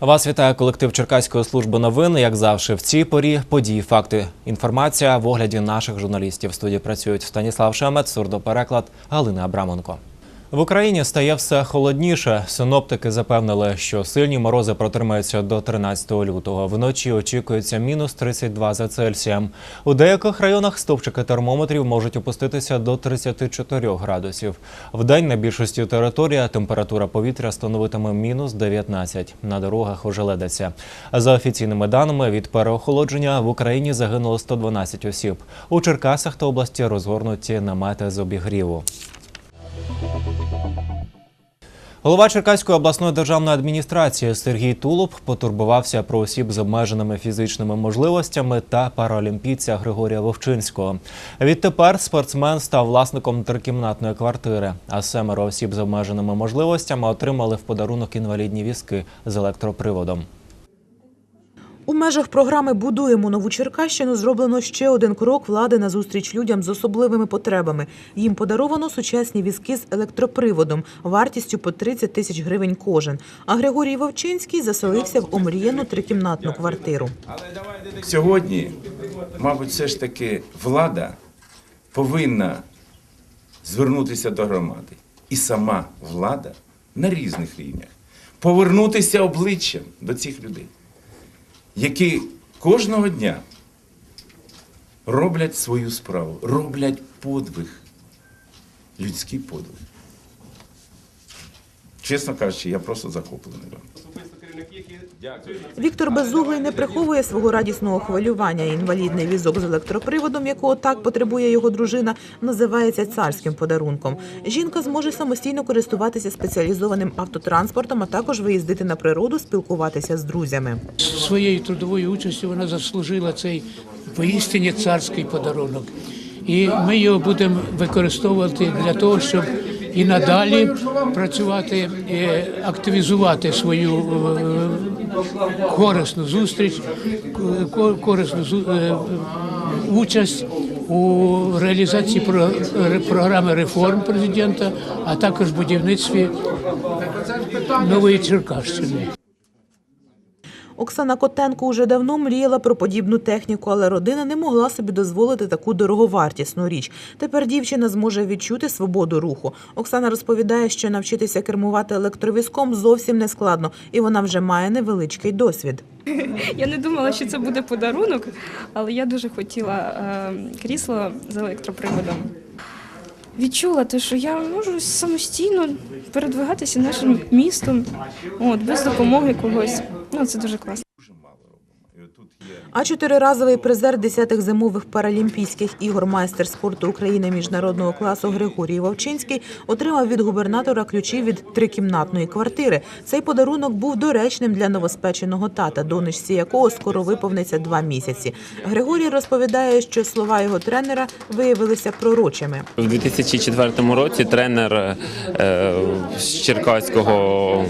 Вас вітає колектив Черкаської служби новин. Як завжди, в цій порі події, факти, інформація в огляді наших журналістів. В студії працюють Станіслав Шемет, сурдопереклад Галина Абраменко. В Україні стає все холодніше. Синоптики запевнили, що сильні морози протримаються до 13 лютого. Вночі очікується мінус 32 за Цельсієм. У деяких районах стовпчики термометрів можуть опуститися до 34 градусів. В день на більшості території температура повітря становитиме мінус 19. На дорогах ожеледиться. За офіційними даними, від переохолодження в Україні загинуло 112 осіб. У Черкасах та області розгорнуті намети з обігріву. Голова Черкаської обласної державної адміністрації Сергій Тулуб потурбувався про осіб з обмеженими фізичними можливостями та паралімпійця Григорія Вовчинського. Відтепер спортсмен став власником трикімнатної квартири, а семеро осіб з обмеженими можливостями отримали в подарунок інвалідні візки з електроприводом. У межах програми Будуємо нову Черкащину зроблено ще один крок влади на зустріч людям з особливими потребами. Їм подаровано сучасні візки з електроприводом вартістю по 30 тисяч гривень кожен. А Григорій Вовчинський заселився в омріяну трикімнатну квартиру. Сьогодні, мабуть, все ж таки влада повинна звернутися до громади. І сама влада на різних рівнях повернутися обличчям до цих людей, які кожного дня роблять свою справу, роблять подвиг, людський подвиг. Чесно кажучи, я просто захоплений вам. Віктор Безуглий не приховує свого радісного хвилювання. Інвалідний візок з електроприводом, якого так потребує його дружина, називається царським подарунком. Жінка зможе самостійно користуватися спеціалізованим автотранспортом, а також виїздити на природу, спілкуватися з друзями. своєю трудовою участю вона заслужила цей поістині царський подарунок. І ми його будемо використовувати для того, щоб і надалі працювати, активізувати свою е, корисну зустріч, ко- корисну е, участь у реалізації про- ре- програми реформ президента, а також будівництві нової Черкащини. Оксана Котенко уже давно мріяла про подібну техніку, але родина не могла собі дозволити таку дороговартісну річ. Тепер дівчина зможе відчути свободу руху. Оксана розповідає, що навчитися кермувати електровізком зовсім не складно, і вона вже має невеличкий досвід. Я не думала, що це буде подарунок, але я дуже хотіла е, крісло з електроприводом. Відчула те, що я можу самостійно передвигатися нашим містом, от, без допомоги когось. Ну, це дуже класно. А чотириразовий призер десятих зимових паралімпійських ігор майстер спорту України міжнародного класу Григорій Вовчинський отримав від губернатора ключі від трикімнатної квартири. Цей подарунок був доречним для новоспеченого тата, донечці якого скоро виповниться два місяці. Григорій розповідає, що слова його тренера виявилися пророчими. У 2004 році тренер е, з Черкаського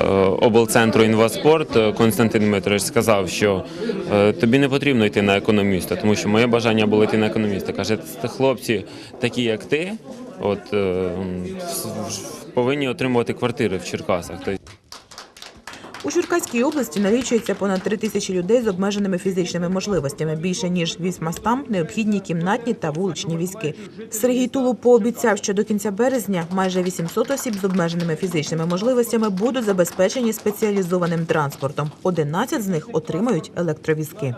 е, облцентру інваспорт Константин Дмитрович сказав, що е, тобі не потрібно йти на економіста, тому що моє бажання було йти на економіста. Каже, хлопці такі, як ти, от е, повинні отримувати квартири в Черкасах. У Черкаській області налічується понад три тисячі людей з обмеженими фізичними можливостями. Більше ніж 800 необхідні кімнатні та вуличні візки. Сергій Тулуб пообіцяв, що до кінця березня майже 800 осіб з обмеженими фізичними можливостями будуть забезпечені спеціалізованим транспортом. 11 з них отримають електровізки.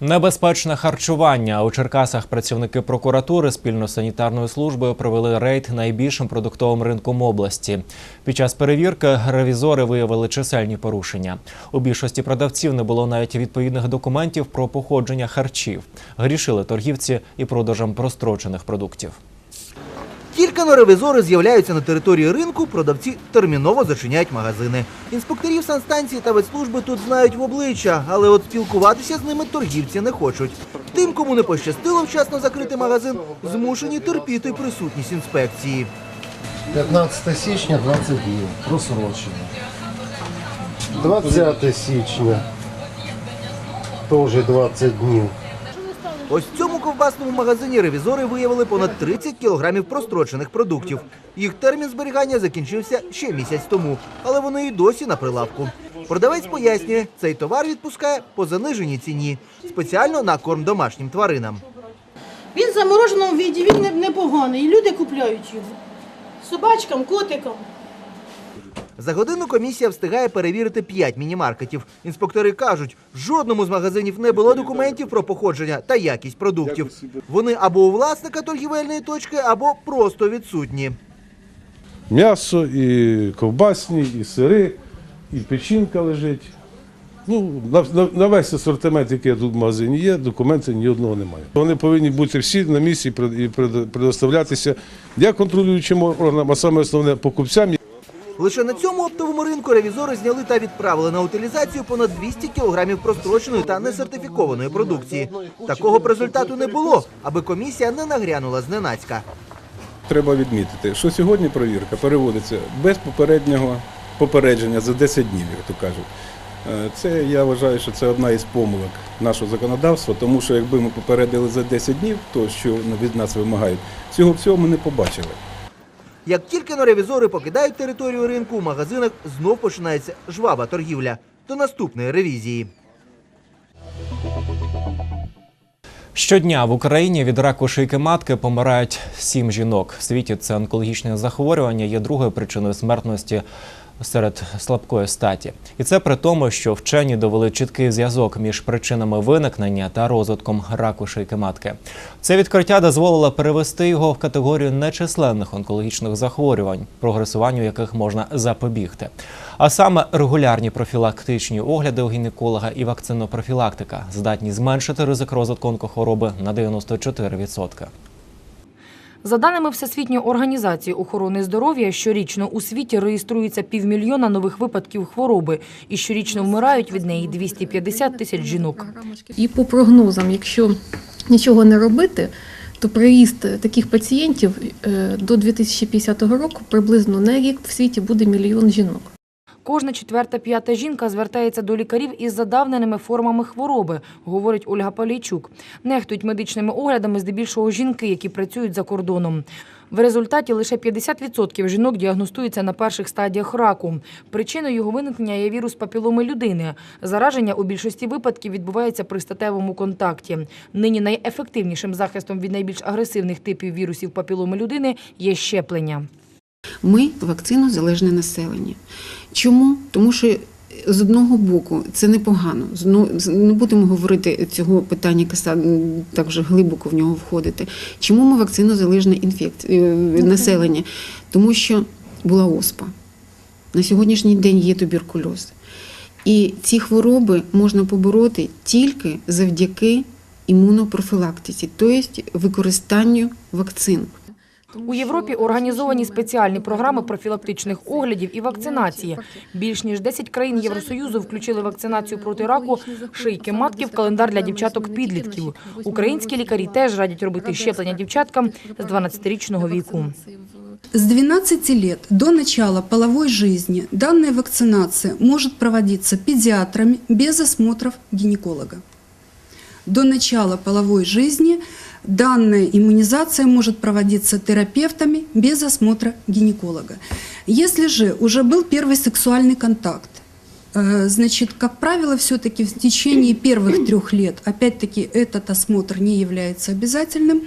Небезпечне харчування у Черкасах. Працівники прокуратури спільно з санітарною службою провели рейд найбільшим продуктовим ринком області. Під час перевірки ревізори виявили чисельні порушення. У більшості продавців не було навіть відповідних документів про походження харчів. Грішили торгівці і продажем прострочених продуктів. Тільки но ревізори з'являються на території ринку, продавці терміново зачиняють магазини. Інспекторів санстанції та ветслужби тут знають в обличчя, але от спілкуватися з ними торгівці не хочуть. Тим, кому не пощастило вчасно закрити магазин, змушені терпіти присутність інспекції. 15 січня 20 днів. Просрочено. 20 січня. Теж 20 днів. Ось в цьому ковбасному магазині ревізори виявили понад 30 кілограмів прострочених продуктів. Їх термін зберігання закінчився ще місяць тому, але вони і досі на прилавку. Продавець пояснює, цей товар відпускає по заниженій ціні, спеціально на корм домашнім тваринам. Він в замороженому віді, він не, не. І люди купляють його. Собачкам, котикам. За годину комісія встигає перевірити 5 мінімаркетів. Інспектори кажуть, в жодному з магазинів не було документів про походження та якість продуктів. Вони або у власника торгівельної точки, або просто відсутні. М'ясо, і ковбасні, і сири, і печінка лежить. Ну, на, на, на весь асортимент, який тут в магазині є, документів ні одного немає. Вони повинні бути всі на місці і пред- і пред- предоставлятися як контролюючим органам, а саме основне покупцям. Лише на цьому оптовому ринку ревізори зняли та відправили на утилізацію понад 200 кілограмів простроченої та несертифікованої продукції. Такого б результату не було, аби комісія не нагрянула зненацька. Треба відмітити, що сьогодні провірка переводиться без попереднього попередження за 10 днів, як то кажуть. Е, Це я вважаю, що це одна із помилок нашого законодавства, тому що якби ми попередили за 10 днів, то що від нас вимагають, цього всього ми не побачили. Як тільки норевізори покидають територію ринку, у магазинах знов починається жвава торгівля. До наступної ревізії. Щодня в Україні від раку шийки матки помирають сім жінок. В світі це онкологічне захворювання є другою причиною смертності серед слабкої статі. І це при тому, що вчені довели чіткий зв'язок між причинами виникнення та розвитком раку шийки матки. Це відкриття дозволило перевести його в категорію нечисленних онкологічних захворювань, прогресуванню яких можна запобігти. А саме регулярні профілактичні огляди у гінеколога і вакцинопрофілактика здатні зменшити ризик розвитку онкохвороби на 94%. За даними Всесвітньої організації охорони здоров'я, щорічно у світі реєструється півмільйона нових випадків хвороби, і щорічно вмирають від неї 250 тисяч жінок. І по прогнозам, якщо нічого не робити, то приїзд таких пацієнтів е, до 2050 року приблизно на рік в світі буде мільйон жінок. Кожна четверта п'ята жінка звертається до лікарів із задавненими формами хвороби, говорить Ольга Полійчук. Нехтують медичними оглядами здебільшого жінки, які працюють за кордоном. В результаті лише 50% жінок діагностуються на перших стадіях раку. Причиною його виникнення є вірус папіломи людини. Зараження у більшості випадків відбувається при статевому контакті. Нині найефективнішим захистом від найбільш агресивних типів вірусів папіломи людини є щеплення. Ми вакцинозалежне населення. Чому? Тому що з одного боку це непогано. Не будемо говорити цього питання каса- так вже глибоко в нього входити. Чому ми вакцинозалежне інфекція населення? Тому що була оспа. На сьогоднішній день є туберкульоз. І ці хвороби можна побороти тільки завдяки імунопрофілактиці, тобто використанню вакцин. У Європі організовані спеціальні програми профілактичних оглядів і вакцинації. Більш ніж 10 країн Євросоюзу включили вакцинацію проти раку шийки матки в календар для дівчаток-підлітків. Українські лікарі теж радять робити щеплення дівчаткам з 12-річного віку. С 12 лет до начала половой жизни данная вакцинация может проводиться педиатрами без осмотров гинеколога. До начала половой жизни данная иммунизация может проводиться терапевтами без осмотра гинеколога. Если же уже был первый сексуальный контакт, э, значит, как правило, все-таки в течение первых трех лет, опять-таки, этот осмотр не является обязательным.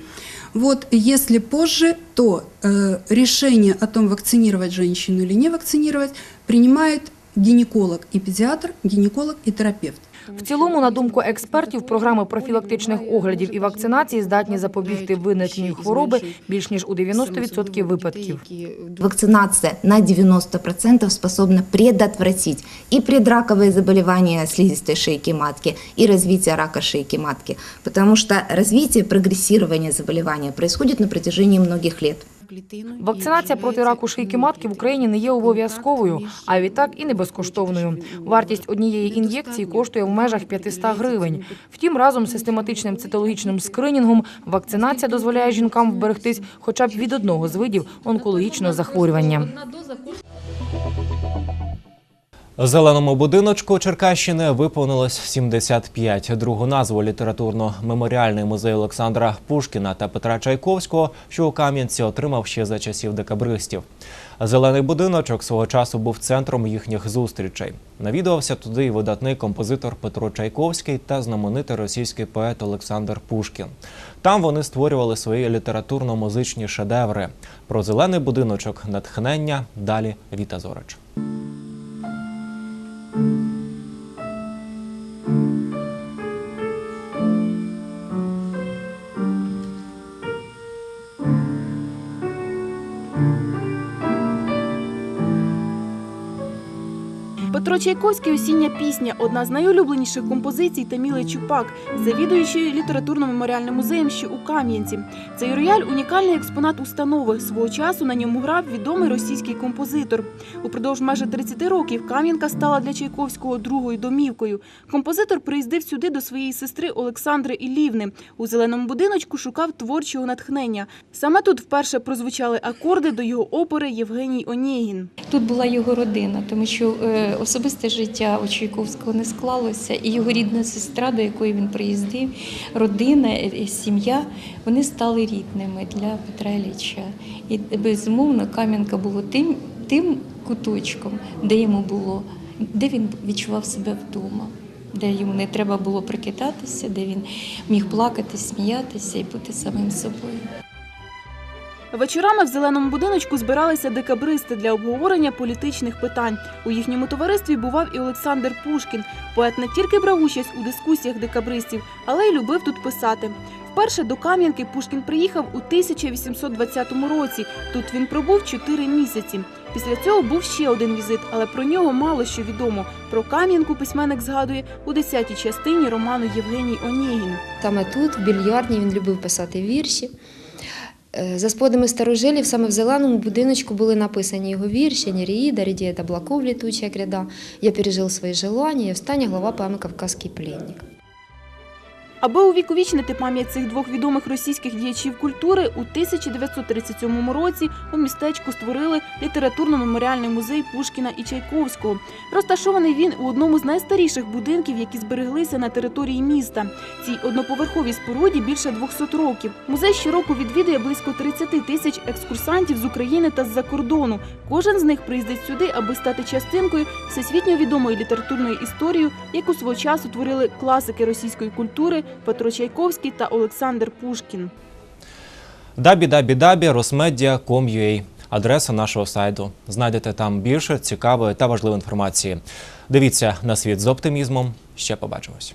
Вот, если позже, то э, решение о том, вакцинировать женщину или не вакцинировать, принимает гинеколог и педиатр, гинеколог и терапевт. В цілому, на думку експертів, програми профілактичних оглядів і вакцинації здатні запобігти виникненню хвороби більш ніж у 90% випадків. Вакцинация на 90% способна предотвратить и предраковые заболевания слизистой шейки матки, и развитие рака шейки матки, потому что развитие, прогрессирование заболевания происходит на протяжении многих лет. Вакцинація проти раку шийки матки в Україні не є обов'язковою, а відтак і не безкоштовною. Вартість однієї ін'єкції коштує в межах 500 гривень. Втім, разом з систематичним цитологічним скринінгом вакцинація дозволяє жінкам вберегтись хоча б від одного з видів онкологічного захворювання. Зеленому будиночку Черкащини виповнилось 75. Другу назву літературно-меморіальний музей Олександра Пушкіна та Петра Чайковського, що у Кам'янці отримав ще за часів декабристів. Зелений будиночок свого часу був центром їхніх зустрічей. Навідувався туди і видатний композитор Петро Чайковський та знаменитий російський поет Олександр Пушкін. Там вони створювали свої літературно-музичні шедеври. Про зелений будиночок натхнення далі Віта Зорич. Петро Чайковський осіння пісня одна з найулюбленіших композицій Таміли Чупак, завідуючої літературно-меморіальним музеєм, що у Кам'янці. Цей рояль унікальний експонат установи. Свого часу на ньому грав відомий російський композитор. Упродовж майже 30 років Кам'янка стала для Чайковського другою домівкою. Композитор приїздив сюди до своєї сестри Олександри Іллівни. У зеленому будиночку шукав творчого натхнення. Саме тут вперше прозвучали акорди до його опери Євгеній Онєгін. Тут була його родина, тому що е, особисте життя у Чайковського не склалося, і його рідна сестра, до якої він приїздив, родина, е, сім'я, вони стали рідними для Петра Ілліча. І безумовно Кам'янка було тим, тим куточком, де йому було, де він відчував себе вдома. Де йому не треба було прикидатися, де він міг плакати, сміятися і бути самим собою. Вечорами в зеленому будиночку збиралися декабристи для обговорення політичних питань. У їхньому товаристві бував і Олександр Пушкін. Поет не тільки брав участь у дискусіях декабристів, але й любив тут писати. Вперше до Кам'янки Пушкін приїхав у 1820 році. Тут він пробув 4 місяці. Після цього був ще один візит, але про нього мало що відомо. Про Кам'янку письменник згадує у 10-й частині роману Євгеній Онєгін. Саме тут, в більярдні, він любив писати вірші. Е, За сподами старожилів, саме в зеленому будиночку були написані його вірші «Нереїда», «Редіет Блаков, літуча гряда», «Я пережив свої желання» і остання глава поеми «Кавказький пленник». Аби увіковічнити пам'ять цих двох відомих російських діячів культури, у 1937 році у містечку створили літературно-меморіальний музей Пушкіна і Чайковського. Розташований він у одному з найстаріших будинків, які збереглися на території міста. Цій одноповерховій споруді більше 200 років. Музей щороку відвідує близько 30 тисяч екскурсантів з України та з-за кордону. Кожен з них приїздить сюди, аби стати частинкою всесвітньо відомої літературної історії, яку свого часу творили класики російської культури Петро Чайковський та Олександр Пушкін. www.rosmedia.com.ua адреса нашого сайту. Знайдете там більше цікавої та важливої інформації. Дивіться на світ з оптимізмом. Ще побачимось.